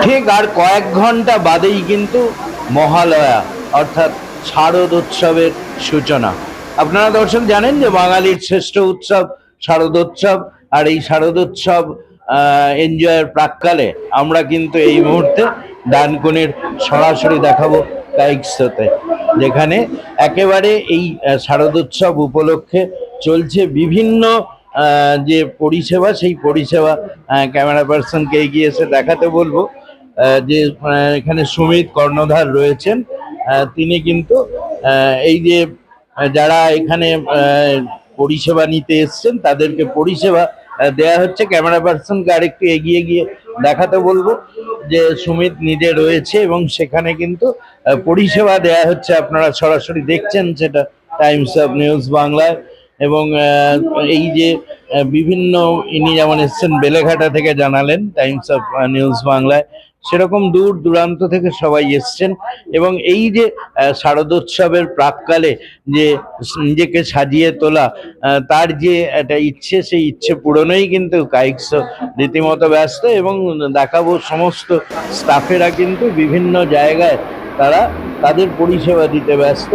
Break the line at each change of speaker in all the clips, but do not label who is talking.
ঠিক আর কয়েক ঘণ্টা বাদেই কিন্তু মহালয়া, অর্থাৎ শারদ উৎসবের সূচনা। আপনারা দর্শক জানেন যে বাঙালির শ্রেষ্ঠ উৎসব শারদোৎসব আর এই শারদোৎসব এনজয়ের প্রাককালে আমরা কিন্তু এই মুহূর্তে ডানকুনির সরাসরি দেখাবো কাইকসতে যেখানে একেবারে এই শারদোৎসব উপলক্ষে চলছে বিভিন্ন যে পরিষেবা, সেই পরিষেবা ক্যামেরা পার্সনকে এগিয়ে এসে দেখাতে বলব। যে এখানে সুমিত কর্ণধার রয়েছেন তিনি কিন্তু এই যে যারা এখানে পরিষেবা নিতে এসছেন, তাদেরকে পরিষেবা দেয়া হচ্ছে। ক্যামেরা পার্সনকে আরেকটু এগিয়ে গিয়ে দেখাতে বলব যে, সুমিত নিজে রয়েছে এবং সেখানে কিন্তু পরিষেবা দেয়া হচ্ছে। আপনারা সরাসরি দেখছেন সেটা টাইমস অফ নিউজ বাংলায় এবং এই যে বিভিন্ন ইনি যেমন এসছেন, বেলেঘাটা থেকে জানালেন টাইমস অফ নিউজ বাংলায়। সেরকম দূর দূরান্ত থেকে সবাই এসছেন এবং এই যে শারদোৎসবের প্রাককালে যে নিজেকে সাজিয়ে তোলা তার যে একটা ইচ্ছে, সেই ইচ্ছে পূরণেই কিন্তু কাইক্স রীতিমতো ব্যস্ত এবং দেখাবো সমস্ত স্টাফেরা কিন্তু বিভিন্ন জায়গায় তারা তাদের পরিষেবা দিতে ব্যস্ত।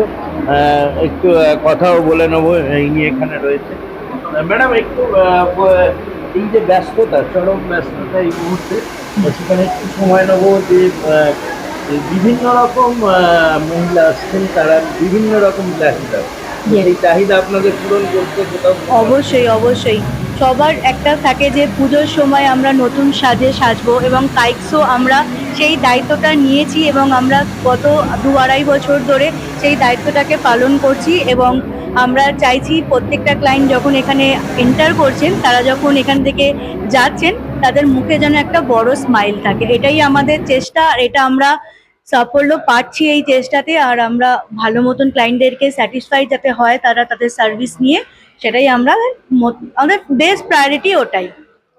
একটু কথাও বলে নেব ইনি এখানে রয়েছে। ম্যাডাম, একটু এই যে ব্যস্ততা চরম ব্যস্ততা এই মুহূর্তে সেখানে একটু সময় নেব যে বিভিন্ন রকম মহিলা আসছেন তারা বিভিন্ন রকম চাহিদা। এই চাহিদা আপনাদের পূরণ করতে কোথাও
অবশ্যই অবশ্যই। সবার একটা থাকে যে পুজোর সময় আমরা নতুন সাজে সাজবো এবং কাইকসও আমরা সেই দায়িত্বটা নিয়েছি এবং আমরা গত দু আড়াই বছর ধরে সেই দায়িত্বটাকে পালন করছি এবং আমরা চাইছি প্রত্যেকটা ক্লায়েন্ট যখন এখানে এন্টার করছেন, তারা যখন এখান থেকে যাচ্ছেন, তাদের মুখে যেন একটা বড় স্মাইল থাকে। এটাই আমাদের চেষ্টা, আর এটা আমরা সাফল্য পাচ্ছি এই চেষ্টাতে, আর আমরা ভালো মতন ক্লায়েন্টদেরকে স্যাটিসফাই যাতে হয়, তারা তাদের সার্ভিস নিয়ে, সেটাই আমরা আমাদের বেস্ট প্রায়োরিটি ওটাই।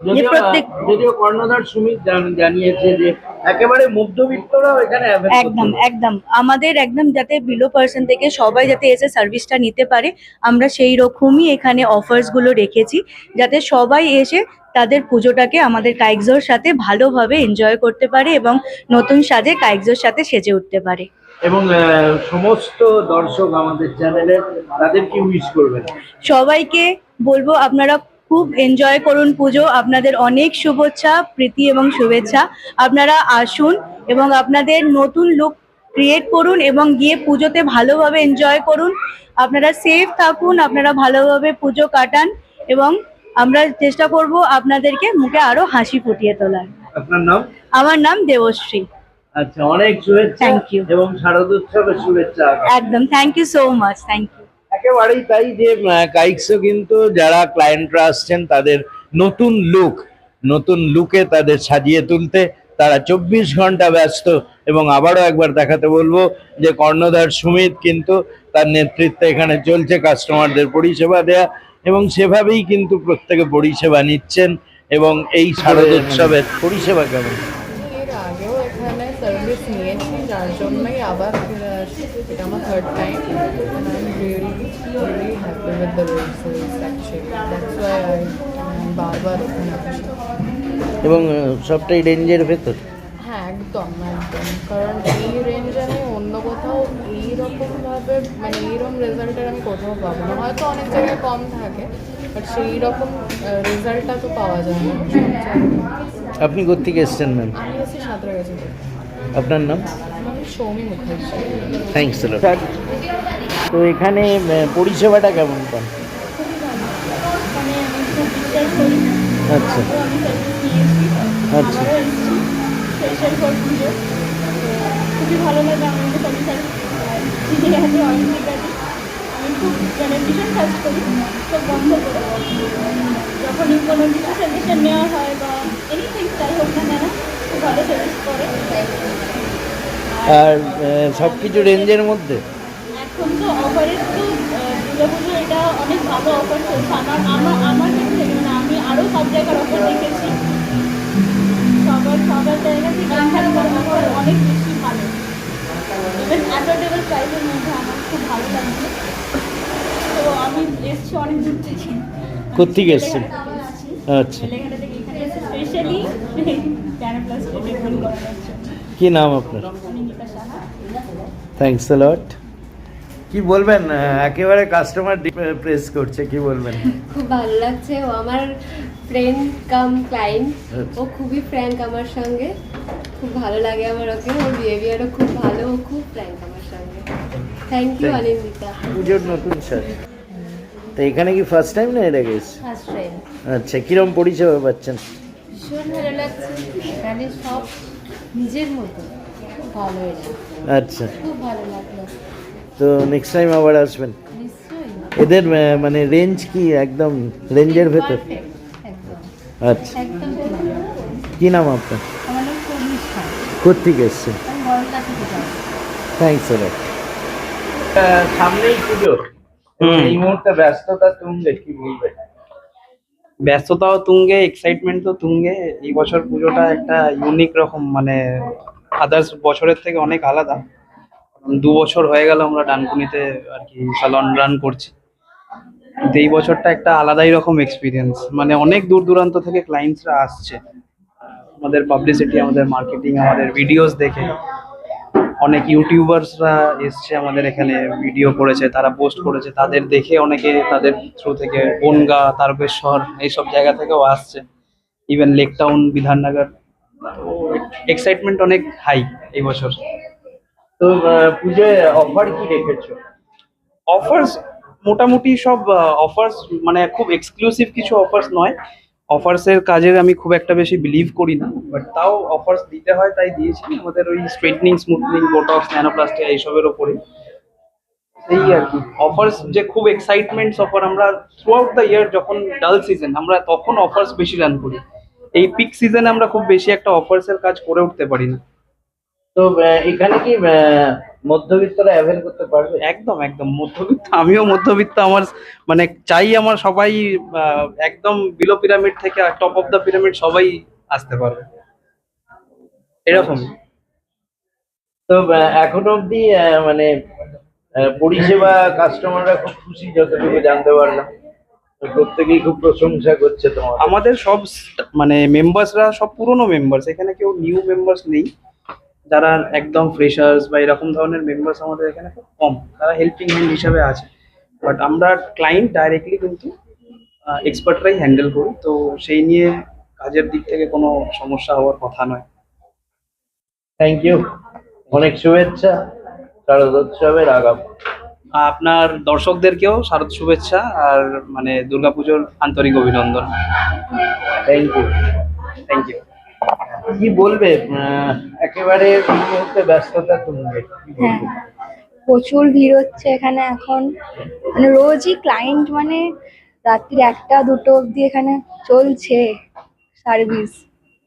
যদিও
প্রত্যেক-
আহ, যদিও কর্ণধার সুমিত জানিয়েছে যে একেবারে মধ্যবিত্তরাও এখানে
একদম একদম। আমাদের একদম যাতে বিলো পার্সন থেকে সবাই যাতে এসে সার্ভিসটা নিতে পারে আমরা সেই রকমই এখানে অফার্সগুলো রেখেছি যাতে সবাই এসে তাদের পুজোটাকে আমাদের কাইকজোর সাথে ভালোভাবে এনজয় করতে পারে এবং নতুন সাজে কাইকজোর সাথে সেজে উঠতে পারে।
এবং সমস্ত দর্শক আমাদের চ্যানেলের তাদেরকে উইশ করবেন?
সবাইকে বলব আপনারা খুব এনজয় করুন পুজো। আপনাদের অনেক শুভেচ্ছা প্রীতি এবং শুভেচ্ছা। আপনারা আসুন এবং আপনাদের নতুন লুক ক্রিয়েট করুন এবং গিয়ে পুজোতে ভালোভাবে এনজয় করুন। আপনারা সেফ থাকুন আপনারা ভালোভাবে পুজো কাটান এবং আমরা চেষ্টা করব আপনাদেরকে মুখে আরও হাসি ফুটিয়ে তোলার।
আপনার নাম?
আমার নাম দেবশ্রী।
আচ্ছা অনেক শুভেচ্ছা
Thank you.
এবং শারদোৎসবের শুভেচ্ছা।
একদম thank you so much thank you
একেবারেই তাই যে কাইক্সও কিন্তু যারা ক্লায়েন্টরা আসছেন তাদের নতুন লুক নতুন লুকে তাদের সাজিয়ে তুলতে তারা চব্বিশ ঘণ্টা ব্যস্ত। এবং আবারও একবার দেখাতে বলব যে কর্ণধার সুমিত কিন্তু তার নেতৃত্বে এখানে চলছে কাস্টমারদের পরিষেবা দেয়া এবং সেভাবেই কিন্তু প্রত্যেকে পরিষেবা নিচ্ছেন এবং এই শারদোৎসবের পরিষেবা কেমন?
আগেও সার্ভিস নিয়েছি যার জন্যই আবার ফিরে আসছি এটা আমার third time actually that's why I বারবার আসি
এবং সবটাই রেঞ্জের ভেতর?
হ্যাঁ একদম একদম। কারণ এই রেঞ্জ আমি অন্য কোথাও এইরকমভাবে মানে এইরকম রেজাল্টের আমি কোথাও পাবো না। হয়তো অনেক জায়গায় কম থাকে বাট সেই রকম রেজাল্টটা তো পাওয়া যায় না।
আপনি কোথেকে এসছেন ম্যাম
আমি সাঁতরা গেছি
আপনার নাম?
আমি সৌমি মুখার্জি।
থ্যাংকস তো এখানে পরিষেবাটা কেমন পান? আচ্ছা। আচ্ছা।
আবারও এসেছি স্পেশাল ফর পুজো তো খুবই ভালো লাগে আমাদের সার্ভিস চিনি আছে অনেক আছে আমি খুব মানে ভীষণ কাজ করি সব বন্ধ করে যখনই কোনো কিছু সাজেশন নেওয়া হয় বা এনিথিং যাই হোক না কেন খুব ভালো সার্ভিস করে
আর সব কিছু রেঞ্জের মধ্যে?
এখন তো অফারের তো দুর্গা এটা অনেক ভালো অফার চলছে। আমার আমার আমার দিক মানে আমি আরও সব জায়গার অফার দেখেছি। সবার সবার জায়গা থেকে এখানকার অফার অনেক বেশি ভালো। ইভেন অ্যাফোর্ডেবল প্রাইসের মধ্যে আমার খুব ভালো লাগছে। তো আমি এসছি অনেক দূর থেকে।
এসছেন? আচ্ছা।
স্পেশালি
কি নাম আপনার? থ্যাংকস লট কি বলবেন একেবারে কাস্টমার প্রেস করছে কি বলবেন?
খুব ভালো লাগছে। ও আমার ফ্রেন্ড কাম ক্লায়েন্ট। ও খুবই ফ্র্যাঙ্ক আমার সঙ্গে। খুব ভালো লাগে আমার ওকে। ওর বিহেভিয়ারও খুব ভালো। ও খুব ফ্র্যাঙ্ক আমার সঙ্গে। Thank you Anindita.
পুজোর নতুন শাড়ি তো এখানে কি ফার্স্ট টাইম না এটা গেছে
ফার্স্ট টাইম
আচ্ছা কিরম পরিষেবা পাচ্ছেন?
ভীষণ ভালো লাগছে। এখানে সব নিজের মতো ভালো
আচ্ছা।
খুব ভালো লাগল।
তো নেক্সট টাইম আবার আসবেন। এদের মানে রেঞ্জ কি? একদম রেঞ্জের ভেতর। আচ্ছা। কি নাম আপনার? কোথেকে এসছে থ্যাংকস সামনেই পুজো। এই মুহূর্তে ব্যস্ততা তুঙ্গে কি বলবেন?
ব্যস্ততাও তুঙ্গে এক্সাইটমেন্ট তো তুঙ্গে। এই বছর পুজোটা একটা ইউনিক রকম মানে আদার্স বছরের থেকে অনেক আলাদা। দু বছর হয়ে গেল আমরা ডানকুনিতে আর কি স্যালন রান করছি। এই বছরটা একটা আলাদাই রকম এক্সপিরিয়েন্স মানে অনেক দূর দূরান্ত থেকে ক্লায়েন্টসরা আসছে। আমাদের পাবলিসিটি আমাদের মার্কেটিং আমাদের ভিডিওস দেখে। অনেক ইউটিউবার্সরা এসছে আমাদের এখানে ভিডিও করেছে তারা পোস্ট করেছে তাদের দেখে অনেকে তাদের থ্রু থেকে বনগা তারকেশ্বর এইসব জায়গা থেকেও আসছে। Even lake town Bidhannagar excitement অনেক হাই এই বছর।
তো পুজোয় অফার কি রেখেছো?
অফার্স মোটামুটি সব অফার্স মানে খুব এক্সক্লুসিভ কিছু অফার্স নয়। অফার্সের কাজের আমি খুব একটা বেশি বিলিভ করি না বাট তাও অফার্স দিতে হয়, তাই দিয়েছি। আমাদের ওই স্ট্রেটনিং স্মুথনিং বোটক্স ন্যানোপ্লাস্টিয়া এইসবের ওপরে। এই আর কি। অফার্স যে খুব এক্সাইটমেন্টস অফার আমরা থ্রু আউট দ্য ইয়ার যখন ডাল সিজন আমরা তখন অফার্স বেশি রান করি। এই পিক সিজনে আমরা খুব বেশি একটা অফার্সের কাজ করে উঠতে পারি না।
তো এখানে কি মধ্যবিত্তরা অ্যাভেল করতে পারবে?
একদম একদম। মধ্যবিত্ত আমিও মধ্যবিত্ত আমার মানে চাই আমার সবাই একদম বিলো পিরামিড থেকে টপ অফ দ্য পিরামিড সবাই আসতে পারবে। এরকম।
তো এখনও অবধি মানে পরিষেবা কাস্টমাররা খুব খুশি যতটুকু জানতে পারলাম। প্রত্যেকেই খুব প্রশংসা করছে তোমার
আমাদের সব মানে মেম্বার্সরা সব পুরনো মেম্বার্স এখানে কেউ নিউ মেম্বার্স নেই। যারা একদম ফ্রেশার্স বা এরকম ধরনের মেম্বার্স আমাদের এখানে খুব কম তারা হেল্পিং হ্যান্ড হিসাবে আছে। বাট আমরা ক্লায়েন্ট ডাইরেক্টলি কিন্তু এক্সপার্টরাই হ্যান্ডেল করি। তো সেই নিয়ে কাজের দিক থেকে কোনো সমস্যা হওয়ার কথা নয়।
থ্যাংক ইউ অনেক শুভেচ্ছা। শারদোৎসবের আগাম।
আপনার দর্শকদেরকেও শারদ শুভেচ্ছা আর মানে দুর্গাপুজোর আন্তরিক অভিনন্দন।
থ্যাংক ইউ
থ্যাংক ইউ
কি বলবে? একেবারে মুহূর্তে ব্যস্ততা তুঙ্গে।
হ্যাঁ প্রচুর ভিড় হচ্ছে এখানে এখন। মানে রোজই ক্লায়েন্ট মানে রাত্রির একটা দুটো অবধি এখানে চলছে সার্ভিস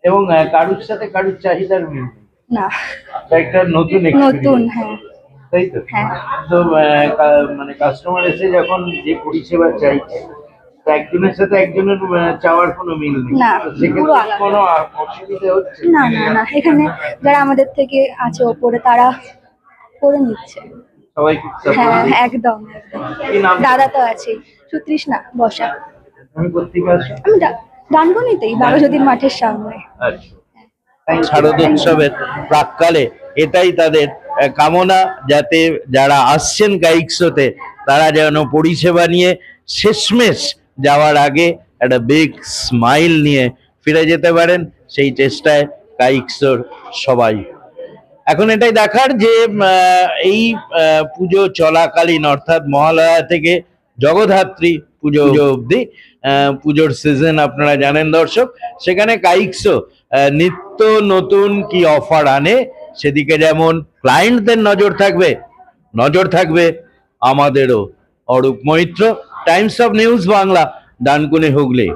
এবং কারুর সাথে কারুর চাহিদার মিল
না।
একটা নতুন
নতুন হ্যাঁ।
তাই তো?
হ্যাঁ।
তো মানে কাস্টমার এসে যখন যে পরিষেবা চাইছে একজনের সাথে একজনের চাওয়ার কোনো মিল নেই।
না, পুরো
কোনো অসুবিধা হচ্ছে?
না না না এখানে যারা আমাদের থেকে আছে ওপরে তারা করে নিচ্ছে।
সবাই
হ্যাঁ একদম দাদা তো আছে সুতৃষ্ণা বসা। আমি ডানকুনিতেই মাঠের সামনে।
আচ্ছা। শারদোৎসবের প্রাককালে এটাই তাদের কামনা যাতে যারা আসছেন গাইকশোতে তারা যেন পরিষেবা নিয়ে শেষমেশ যাওয়ার আগে একটা বিগ স্মাইল নিয়ে ফিরে যেতে পারেন। সেই চেষ্টায় কাইকশোর সবাই। এখন এটাই দেখার যে এই পুজো চলাকালীন অর্থাৎ মহালয়া থেকে জগদ্ধাত্রী পুজো পুজো অবধি পুজোর সিজন আপনারা জানেন দর্শক সেখানে কাইকসো নিত্য নতুন কি অফার আনে সেদিকে যেমন ক্লায়েন্টদের নজর থাকবে নজর থাকবে আমাদেরও। Arup Maitra times of news Bangla ডানকুনে Hooghly.